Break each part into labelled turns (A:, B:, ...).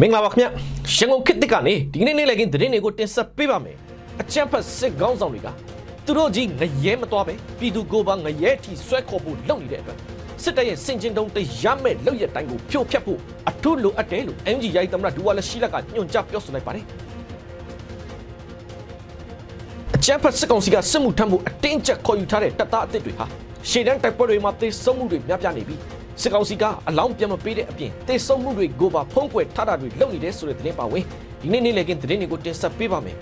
A: မင်္ဂလာပါခင်ဗျရန်ကုန်ခေတ်တစ်ကနေဒီကနေ့နေ့လည်ခင်းသတင်းတွေကိုတင်ဆက်ပေးပါမယ်အချမ်းဖတ်စစ်ကောင်းဆောင်တွေကသူတို့ကြီးငရဲမသွားပဲပြည်သူကိုယ်ပါငရဲထီဆွဲခေါ်ဖို့လုပ်နေတဲ့အတွက်စစ်တပ်ရဲ့စင်ကျင်တုံးတရားမဲ့လုပ်ရတိုင်းကိုဖြိုဖျက်ဖို့အထူးလိုအပ်တယ်လို့ MG ရိုက်သမရဒူဝါလက်ရှိလက်ကညွှန်ကြားပြောဆိုလိုက်ပါတယ်အချမ်းဖတ်စစ်ကောင်စီကစစ်မှုထမ်းဖို့အတင်းကျပ်ခေါ်ယူထားတဲ့တပ်သားအသစ်တွေဟာရှေ့တန်းတိုက်ပွဲတွေမှာသေဆုံးမှုတွေများပြားနေပြီး စစ်ကောင်စီကအလောင်းပြန်မပေးတဲ့အပြင်သေဆုံးမှုတွေကိုပါဖုံးကွယ်ထားတာတွေလုပ်နေတယ်ဆိုတဲ့သတင်းပါဝင်ဒီနေ့နေ့လည်ကင်းသတင်းတွေကိုတင်ဆက်ပေးပါမယ်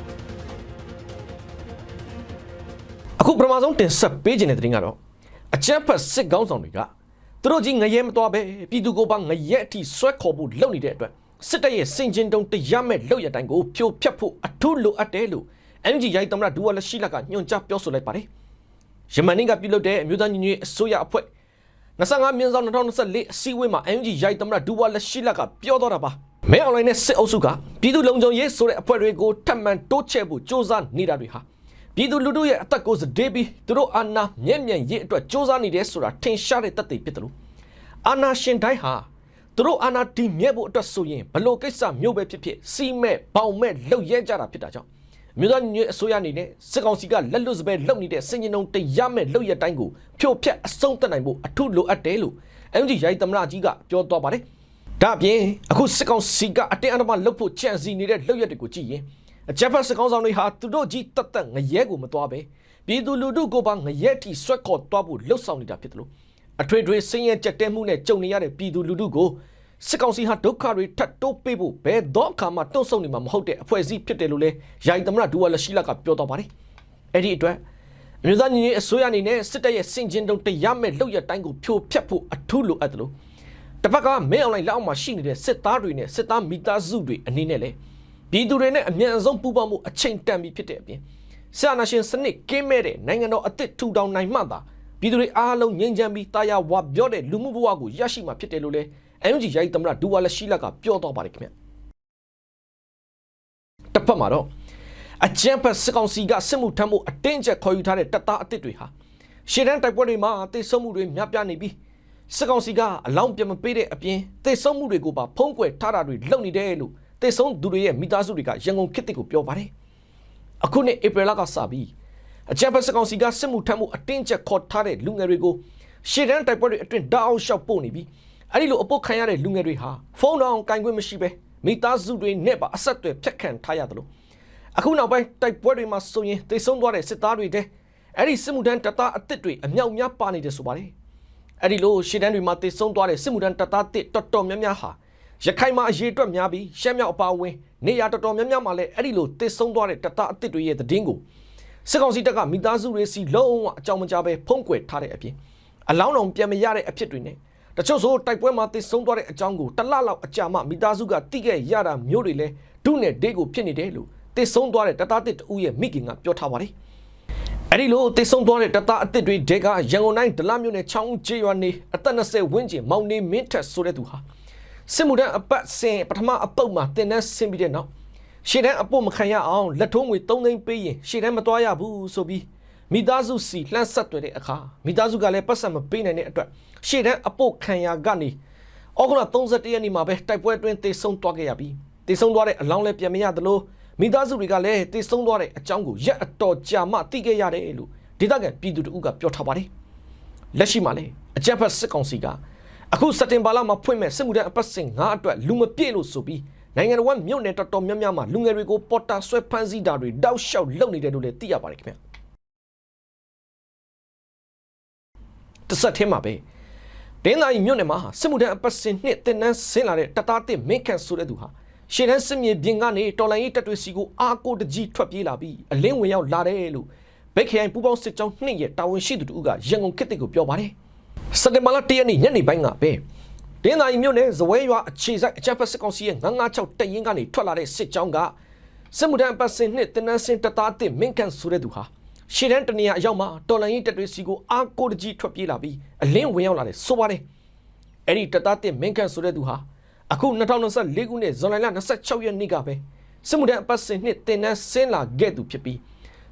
A: အခုပထမဆုံးတင်ဆက်ပေးခြင်းတဲ့သတင်းကတော့အကြမ်းဖက်စစ်ကောင်းဆောင်တွေကသူတို့ကြီးငရဲမသွားပဲပြည်သူကိုပါငရဲအထိဆွဲခေါ်ဖို့လုပ်နေတဲ့အတွက်စစ်တပ်ရဲ့စင်ကျင်တုံတရားမဲ့လုပ်ရတိုင်းကိုဖြိုဖျက်ဖို့အထူးလိုအပ်တယ်လို့ MG ရိုက်သမရဒူဝါလက်ရှိလက်ကညွှန်ကြားပြောဆိုလိုက်ပါတယ်ယမန်နေ့ကပြုလုပ်တဲ့အမျိုးသားညီညွတ်ရေးအစိုးရအဖွဲ့ 25မြင်းဆောင်2024အစည်းအဝေးမှာ MG ရိုက်သမရဒူဝါလက်ရှိလက်ကပြောတော့တာပါမဲအွန်လိုင်းနဲ့စစ်အုပ်စုကပြည်သူလုံခြုံရေးဆိုတဲ့အဖွဲ့တွေကိုထပ်မံတိုးချဲ့ဖို့စူးစမ်းနေတာတွေဟာပြည်သူလူထုရဲ့အသက်ကိုစတေးပြီးသူတို့အာဏာမြင့်မြင့်ရေးအတွက်စူးစမ်းနေတယ်ဆိုတာထင်ရှားတဲ့သက်သေဖြစ်တယ်လို့အာဏာရှင်တိုင်းဟာသူတို့အာဏာတည်မြဲဖို့အတွက်ဆိုရင်ဘလို့ကိစ္စမျိုးပဲဖြစ်ဖြစ်စီးမဲ့ပေါင်မဲ့လှုပ်ရဲကြတာဖြစ်တာကြောင့် မြို့သားညွေအစိုးရအနေနဲ့စစ်ကောင်စီကလက်လွတ်စပယ်လုပ်နေတဲ့စင်ရင်ုံတရားမဲ့လုပ်ရတိုင်းကိုဖြိုဖျက်အဆုံးသတ်နိုင်ဖို့အထုလိုအပ်တယ်လို့ MG ရိုက်သမရကြီးကပြောသွားပါတယ်။ဒါ့အပြင်အခုစစ်ကောင်စီကအတင်းအဓမ္မလုပ်ဖို့ကြံစည်နေတဲ့လုပ်ရက်တွေကိုကြည့်ရင်အကြမ်းဖက်စစ်ကောင်ဆောင်တွေဟာသူတို့ကြီးတတ်တတ်ငရဲကိုမသွားပဲပြည်သူလူထုကိုပါငရဲတီဆွဲခေါ်သွားဖို့လှုပ်ဆောင်နေတာဖြစ်တယ်လို့အထွေထွေစင်းရဲကြက်တဲမှုနဲ့ကြုံနေရတဲ့ပြည်သူလူထုကို စစ်ကောင်စီဟာဒုက္ခတွေထပ်တိုးပေးဖို့ဘယ်တော့အခါမှတွန့်ဆုတ်နေမှာမဟုတ်တဲ့အဖွဲ့အစည်းဖြစ်တယ်လို့လည်းယာယီသမရဒူဝါလရှိလကပြောတော့ပါတယ်အဲ့ဒီအတွက်အမျိုးသားညီညွတ်ရေးအစိုးရအနေနဲ့စစ်တပ်ရဲ့စင်ကျင်တုံတရားမဲ့လုပ်ရတိုင်းကိုဖြိုဖျက်ဖို့အထူးလိုအပ်တယ်လို့တစ်ဖက်ကမဲအွန်လိုင်းလက်အောက်မှာရှိနေတဲ့စစ်သားတွေနဲ့စစ်သားမိသားစုတွေအနေနဲ့လည်းပြည်သူတွေနဲ့အမြန်ဆုံးပူးပေါင်းမှုအချိန်တန်ပြီဖြစ်တဲ့အပြင်ဆရာနာရှင်စနစ်ကင်းမဲ့တဲ့နိုင်ငံတော်အသစ်ထူထောင်နိုင်မှသာပြည်သူတွေအားလုံးငြိမ်းချမ်းပြီးတာယာဝပြောတဲ့လူမှုဘဝကိုရရှိမှာဖြစ်တယ်လို့လ ည်း MG ရိုက်သမရဒူဝါလက်ရှိလက်ကပြောတော့ပါတယ်ခင်ဗျတစ်ဖက်မှာတော့အကြံဖက်စစ်ကောင်စီကစစ်မှုထမ်းမှုအတင်းကျပ်ခေါ်ယူထားတဲ့တပ်သားအသစ်တွေဟာရှေ့တန်းတိုက်ပွဲတွေမှာတိတ်ဆုံးမှုတွေများပြားနေပြီးစစ်ကောင်စီကအလောင်းပြမပေးတဲ့အပြင်တိတ်ဆုံးမှုတွေကိုပါဖုံးကွယ်ထားတာတွေလုပ်နေတယ်လို့တိတ်ဆုံးသူတွေရဲ့မိသားစုတွေကရန်ကုန်ခေတ်တစ်ကိုပြောပါတယ်အခုနှစ်ဧပြီလကစပြီးအကြံဖက်စစ်ကောင်စီကစစ်မှုထမ်းမှုအတင်းကျပ်ခေါ်ထားတဲ့လူငယ်တွေကိုရှေ့တန်းတိုက်ပွဲတွေအတွင်းဓာတ်အောင်လျှောက်ပို့နေပြီး အဲ့ဒီလိုအပုတ်ခံရတဲ့လူငယ်တွေဟာဖုန်းတော်ကင်ခွင့်မရှိပဲမိသားစုတွေနဲ့ပါအဆက်အသွယ်ဖြတ်ခံထားရတယ်လို့အခုနောက်ပိုင်းတိုက်ပွဲတွေမှာဆိုရင်တိတ်ဆုံးသွားတဲ့စစ်သားတွေတဲ့အဲ့ဒီစစ်မှုထမ်းတပ်သားအစ်စ်တွေအမြောက်များပါနေတယ်ဆိုပါတယ်အဲ့ဒီလိုရှေ့တန်းတွေမှာတိတ်ဆုံးသွားတဲ့စစ်မှုထမ်းတပ်သားတစ်တော်တော်များများဟာရခိုင်မှာအရေးအတွက်များပြီးရှမ်းမြောက်အပါအဝင်နေရာတော်တော်များများမှာလည်းအဲ့ဒီလိုတိတ်ဆုံးသွားတဲ့တပ်သားအစ်စ်တွေရဲ့တည်င်းကိုစစ်ကောင်စီတပ်ကမိသားစုတွေစီလုံးဝအကြောင်းမကြားပဲဖုံးကွယ်ထားတဲ့အပြင်အလောင်းတော်ပြန်မရတဲ့အဖြစ်တွေနဲ့ တချို့ဆိုတိုက်ပွဲမှာတည်ဆုံးသွားတဲ့အကြောင်းကိုတလလောက်အကြာမှမိသားစုကတိခဲ့ရတာမျိုးတွေလဲဒုနဲ့ဒေးကိုဖြစ်နေတယ်လို့တည်ဆုံးသွားတဲ့တသားတစ်တူရဲ့မိခင်ကပြောထားပါတယ်အဲ့ဒီလိုတည်ဆုံးသွားတဲ့တသားအစ်စ်တွေဒေကရန်ကုန်တိုင်းဒလမြို့နယ်ချောင်းကျေးရွာနေအသက်20ဝန်းကျင်မောင်နေမင်းထက်ဆိုတဲ့သူဟာစစ်မှုထမ်းအပတ်စဉ်ပထမအပုတ်မှာတင်တန်းဆင်းပြီးတဲ့နောက်ရှေ့တန်းအပုတ်မခံရအောင်လက်ထုံးငွေ3သိန်းပေးရင်ရှေ့တန်းမသွားရဘူးဆိုပြီး မိသားစုစီလှမ်းဆက်တွေ့တဲ့အခါမိသားစုကလည်းပတ်စံမပေးနိုင်တဲ့အတွက်ရှေ့တန်းအပုတ်ခံရကနေဩဂုတ်လ31ရက်နေ့မှာပဲတိုက်ပွဲအတွင်းတေဆုံးသွားခဲ့ရပြီးတေဆုံးသွားတဲ့အလောင်းလည်းပြန်မရသလိုမိသားစုတွေကလည်းတေဆုံးသွားတဲ့အကြောင်းကိုရက်အတော်ကြာမှသိခဲ့ရတယ်လို့ဒေသခံပြည်သူတို့ကပြောထားပါတယ်လက်ရှိမှာလည်းအကြက်ဖက်စစ်ကောင်စီကအခုစက်တင်ဘာလမှာဖွင့်မဲ့စစ်မှုထမ်းအပတ်စဉ်9အတွက်လူမပြည့်လို့ဆိုပြီးနိုင်ငံတော်ကမြို့နယ်တော်တော်များများမှာလူငယ်တွေကိုပေါ်တာဆွဲဖမ်းဆီးတာတွေတောက်လျှောက်လုပ်နေတယ်လို့လည်းသိရပါတယ်ခင်ဗျ တစ်ဆက်ထဲမှာပဲတင်းသာကြီးမြို့နယ်မှာစစ်မှုထမ်းအပတ်စဉ်နှစ်တင်နန်းဆင်းလာတဲ့တသားတစ်မင်းခန့်ဆိုတဲ့သူဟာရှေ့တန်းစစ်မြေပြင်ကနေတော်လိုင်းရေးတပ်တွေစီကိုအာကိုတကြီးထွက်ပြေးလာပြီးအလင်းဝင်ရောက်လာတယ်လို့ဘက်ခရိုင်ပူပေါင်းစစ်ကြောင်းနှစ်ရဲ့တာဝန်ရှိသူတို့ကရန်ကုန်ခေတ်ကိုပြောပါတယ်စက်တင်ဘာလ၁ရက်နေ့ညနေပိုင်းကပဲတင်းသာကြီးမြို့နယ်ဇဝဲရွာအခြေဆိုင်အကြပ်ဖက်စစ်ကောင်စီရဲ့996တပ်ရင်းကနေထွက်လာတဲ့စစ်ကြောင်းကစစ်မှုထမ်းအပတ်စဉ်နှစ်တင်နန်းစင်တသားတစ်မင်းခန့်ဆိုတဲ့သူဟာ ရှေ့တန်းတနေရအရောက်မှာတော်လိုင်းရေးတပ်တွေစီကိုအာကိုတကြီးထွက်ပြေးလာပြီးအလင်းဝင်ရောက်လာတယ်ဆိုပါတယ်အဲ့ဒီတသားတစ်မင်းခန့်ဆိုတဲ့သူဟာအခု2024ခုနှစ်ဇွန်လ26ရက်နေ့ကပဲစစ်မှုထမ်းအပတ်စဉ်နှစ်တင်နန်းဆင်းလာခဲ့သူဖြစ်ပြီး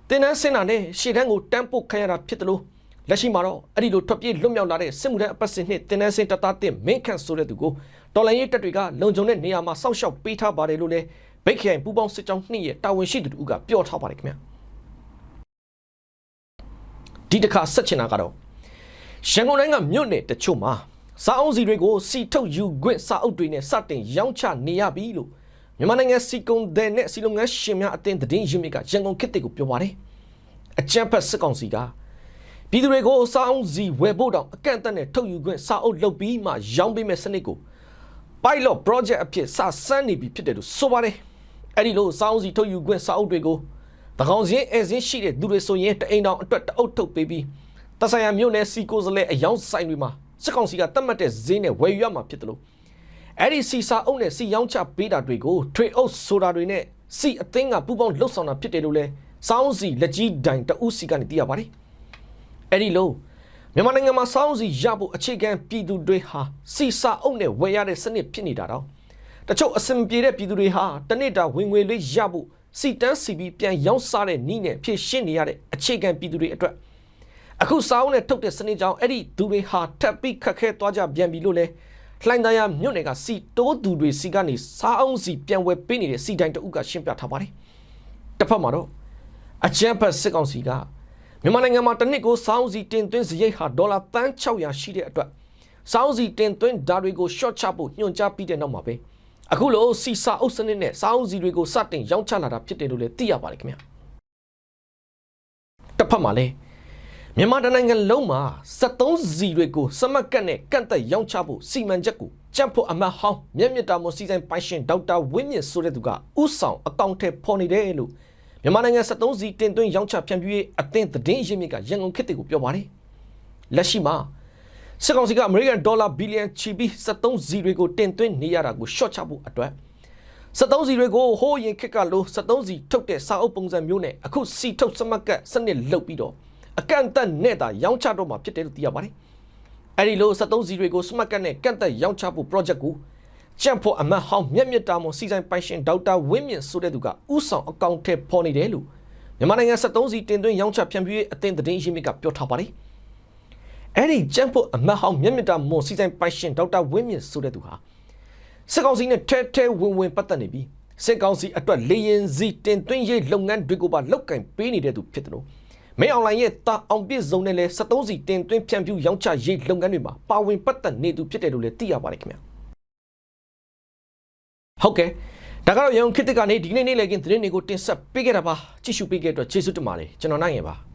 A: တင်နန်းဆင်းလာတဲ့ရှေ့တန်းကိုတန်းပုတ်ခံရတာဖြစ်တယ်လို့လက်ရှိမှာတော့အဲ့ဒီလိုထွက်ပြေးလွတ်မြောက်လာတဲ့စစ်မှုထမ်းအပတ်စဉ်နှစ်တင်နန်းစင်တသားတင်မင်းခန့်ဆိုတဲ့သူကိုတော်လိုင်းရေးတပ်တွေကလုံခြုံတဲ့နေရာမှာစောင့်ရှောက်ပေးထားပါတယ်လို့လည်းဗိတ်ခိုင်ပူပေါင်းစစ်ကြောင်းနှစ်ရဲ့တာဝန်ရှိသူတို့ကပြောထားပါတယ်ခင်ဗျာ ဒီတစ်ခါဆက်ချင်တာကတော့ရန်ကုန်တိုင်းကမြို့နယ်တချို့မှာစာအုပ်စီတွေကိုစီထုတ်ယူခွင့်စာအုပ်တွေနဲ့စတင်ရောင်းချနေရပြီလို့မြန်မာနိုင်ငံစီကုံတဲ့နဲ့စီလုံငန်းရှင်များအသင်းသတင်းရင်းမြစ်ကရန်ကုန်ခေတ်တွေကိုပြောပါတယ်အကြံဖက်စစ်ကောင်စီကပြည်သူတွေကိုစာအုပ်စီဝယ်ဖို့တောင်အကန့်အသတ်နဲ့ထုတ်ယူခွင့်စာအုပ်လုပ်ပြီးမှရောင်းပေးမဲ့စနစ်ကို pilot project အဖြစ်စစမ်းနေပြီဖြစ်တယ်လို့ဆိုပါတယ်အဲ့ဒီလိုစာအုပ်စီထုတ်ယူခွင့်စာအုပ်တွေကိုတကော င်စင်းအဲစင်းရှိတဲ့သူတွေဆိုရင်တအိမ်တောင်အတွက်တအုပ်ထုတ်ပေးပြီးတဆိုင်ရမြို့နယ်စီကိုစလဲအယောင်ဆိုင်တွေမှာစစ်ကောင်စီကတတ်မှတ်တဲ့ဈေးနဲ့ဝယ်ယူရမှာဖြစ်တယ်လို့အဲ့ဒီစီစာအုပ်နဲ့စီရောင်းချပေးတာတွေကိုထွေအုပ်ဆိုတာတွေနဲ့စီအသင်းကပူပေါင်းလှုပ်ဆောင်တာဖြစ်တယ်လို့လဲစောင်းစီလက်ကြီးတိုင်တအုပ်စီကနေသိရပါတယ်အဲ့ဒီလိုမြန်မာနိုင်ငံမှာစောင်းစီရဖို့အခြေခံပြည်သူတွေဟာစီစာအုပ်နဲ့ဝယ်ရတဲ့စနစ်ဖြစ်နေတာတော့တချို့အစင်ပြေတဲ့ပြည်သူတွေဟာတနစ်တာဝင်ငွေလေးရဖို့ စီတန်းစီပြီးပြန်ရောင်းစားတဲ့နီးနဲ့ဖြစ်ရှင်းနေရတဲ့အခြေခံပြည်သူတွေအတွက်အခုစာအုပ်နဲ့ထုတ်တဲ့စနစ်ကြောင့်အဲ့ဒီသူတွေဟာထပ်ပြီးခက်ခဲသွားကြပြန်ပြီလို့လဲလှိုင်းသားရမြို့နယ်ကစီတိုးသူတွေစီကနေစာအုပ်စီပြန်ဝယ်ပေးနေတဲ့စီတိုင်းတအုပ်ကရှင်းပြထားပါတယ်တစ်ဖက်မှာတော့အချမ်းဖတ်စစ်ကောင်စီကမြန်မာနိုင်ငံမှာတစ်နှစ်ကိုစောင်းစီတင်သွင်းစရိတ်ဟာဒေါ်လာတန်း600ရှိတဲ့အတွက်စောင်းစီတင်သွင်းဓာတ်တွေကို short ချဖို့ညွှန်ကြားပြီးတဲ့နောက်မှာပဲ အခုလိုစီစာအုပ်စနစ်နဲ့စောင်းစီတွေကိုစတင်ရောင်းချလာတာဖြစ်တယ်လို့လည်းသိရပါတယ်ခင်ဗျာတစ်ဖက်မှာလည်းမြန်မာတိုင်းနိုင်ငံလုံးမှာ73စီတွေကိုစမကတ်နဲ့ကန့်သက်ရောင်းချဖို့စီမံချက်ကိုကြံ့ဖို့အမတ်ဟောင်းမြက်မြတာမစီဆိုင်ပိုင်ရှင်ဒေါက်တာဝင်းမြင့်ဆိုတဲ့သူကဥဆောင်အကောင့်ထဲပေါ်နေတယ်လို့မြန်မာနိုင်ငံ73စီတင်သွင်းရောင်းချဖြန့်ဖြူးရေးအသင်းသတင်းရင်းမြစ်ကရန်ကုန်ခေတ်တွေကိုပြောပါတယ်လက်ရှိမှာ စစ်ကောင်စီကအမေရိကန်ဒေါ်လာဘီလီယံချီပြီး73စီတွေကိုတင်သွင်းနေရတာကို short ချဖို့အတွက်73စီတွေကိုဟိုးရင်ခက်ကလို့73စီထုတ်တဲ့စာအုပ်ပုံစံမျိုးနဲ့အခုစီထုတ်စမကတ်စနစ်လုပ်ပြီးတော့အကန့်အသတ်နဲ့သာရောင်းချတော့မှာဖြစ်တယ်လို့သိရပါတယ်။အဲဒီလို73စီတွေကိုစမကတ်နဲ့ကန့်သက်ရောင်းချဖို့ project ကိုကြံ့ဖို့အမတ်ဟောင်းမြက်မြက်တာမွန်စီဆိုင်ပိုင်ရှင်ဒေါက်တာဝင်းမြင့်ဆိုတဲ့သူကဥဆောင်အကောင့်ထဲပေါ်နေတယ်လို့မြန်မာနိုင်ငံ73စီတင်သွင်းရောင်းချဖြန့်ဖြူးရေးအသင်းသတင်းရင်းမြစ်ကပြောထားပါတယ်။ အဲဒီကြံ့ဖို့အမတ်ဟောင်းမြက်မြက်တာမွန်စီဆိုင်ပိုင်ရှင်ဒေါက်တာဝင်းမြင့်ဆိုတဲ့သူဟာစစ်ကောင်စီနဲ့ထဲထဲဝင်ဝင်ပတ်သက်နေပြီးစစ်ကောင်စီအတွက်လေရင်စီတင်သွင်းရေးလုပ်ငန်းတွေကိုပါလောက်ကင်ပေးနေတဲ့သူဖြစ်တယ်လို့မင်းအွန်လိုင်းရဲ့တာအောင်ပြည့်စုံနဲ့လဲ73စီတင်သွင်းဖြန့်ဖြူးရောင်းချရေးလုပ်ငန်းတွေမှာပါဝင်ပတ်သက်နေသူဖြစ်တယ်လို့လည်းသိရပါတယ်ခင်ဗျာဟုတ်ကဲ့ဒါကတော့ရုံခစ်တစ်ကနေဒီနေ့နေ့လေကင်းသတင်းတွေကိုတင်ဆက်ပေးခဲ့တာပါကြည့်ရှုပေးခဲ့တဲ့အတွက်ကျေးဇူးတင်ပါတယ်ကျွန်တော်နိုင်ရပါ